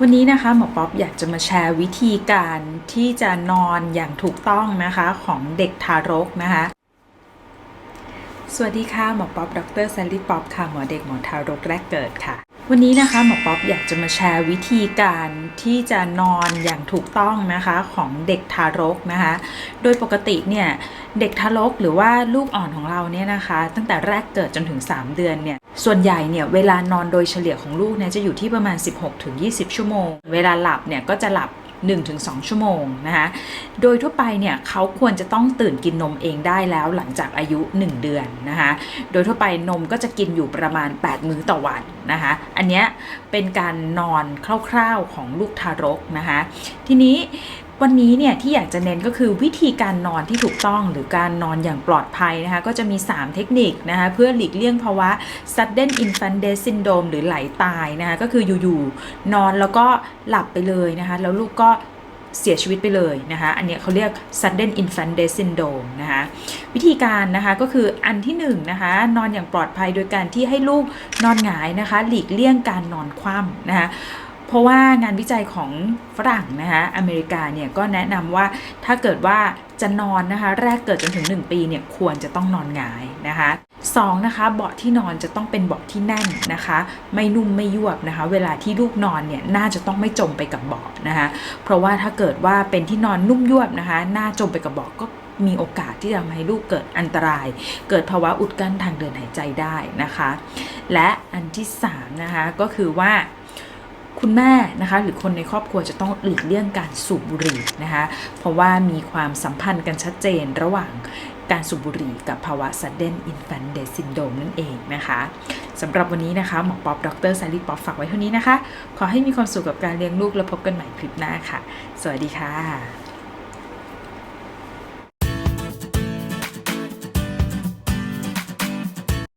วันนี้นะคะหมอป๊อบอยากจะมาแชร์วิธีการที่จะนอนอย่างถูกต้องนะคะของเด็กทารกนะคะ สวัสดีค่ะหมอป๊อบดรแซลลี่ป๊อบค่ะหมอเด็กหมอทารกแรกเกิดค่ะ วันนี้นะคะหมอป๊อบอยากจะมาแชร์วิธีการที่จะนอนอย่างถูกต้องนะคะของเด็กทารกนะคะ โดยปกติเนี่ยเด็กทารกหรือว่าลูกอ่อนของเราเนี่ยนะคะ ตั้งแต่แรกเกิดจนถึง 3 เดือนเนี่ยส่วนใหญ่เนี่ยเวลานอนโดยเฉลี่ยของลูกเนี่ยจะอยู่ที่ประมาณ 16-20 ชั่วโมง เวลาหลับเนี่ยก็จะหลับ 1-2 ชั่วโมงนะคะโดยทั่วไปเนี่ยเขาควรจะต้องตื่นกินนมเองได้แล้วหลังจากอายุ 1 เดือนนะคะโดยทั่วไปนมก็จะกินอยู่ประมาณ 8 มื้อต่อวันนะคะอันนี้เป็นการนอนคร่าวๆของลูกทารกนะคะทีนี้ วันนี้เนี่ยที่อยากจะเน้นก็คือวิธีการนอนที่ถูกต้องหรือการนอนอย่างปลอดภัยนะคะก็จะมี 3 เทคนิคนะคะเพื่อหลีกเลี่ยงภาวะ sudden infant death syndrome หรือไหลตายนะคะก็คืออยู่ๆนอนแล้วก็หลับไปเลยนะคะแล้วลูกก็เสียชีวิตไปเลยนะคะ อันนี้เขาเรียก sudden infant death syndrome นะคะ วิธีการนะคะก็คืออันที่1นงนะคะ นอนอย่างปลอดภัยโดยการที่ให้ลูกนอนหงายนะคะ หลีกเลี่ยงการนอนคว่ำนะคะ ราะว่างานวิจัยของฝรั่งนะคะอเมริกาเนี่ยก็แนะนำว่าถ้าเกิดว่าจะนอนนะคะ แรกเกิดจนถึง 1 ปีเนี่ยควรจะต้องนอนหงายนะคะสองนะคะเบาะที่นอนจะต้องเป็นเบาะที่แน่นนะคะ ไม่นุ่มไม่ยวบนะคะ เวลาที่ลูกนอนเนี่ยน่าจะต้องไม่จมไปกับเบาะนะคะ เพราะว่าถ้าเกิดว่าเป็นที่นอนนุ่มยวบนะคะหน้าจมไปกับเบาะก็มีโอกาสที่จะทำให้ลูกเกิดอันตราย เกิดภาวะอุดกั้นทางเดินหายใจได้นะคะ และอันที่สามนะคะก็คือว่า คุณแม่นะคะหรือคนในครอบครัวจะต้องหลีกเลี่ยงการสูบบุหรี่นะคะเพราะว่ามีความสัมพันธ์กันชัดเจนระหว่างการสูบบุหรี่กับภาวะ sudden infant death syndrome นั่นเองนะคะสำหรับวันนี้นะคะ หมอป๊อบดรซาลี่ป๊อบฝากไว้เท่านี้นะคะ ขอให้มีความสุขกับการเลี้ยงลูกแล้วพบกันใหม่คลิปหน้าค่ะ สวัสดีค่ะ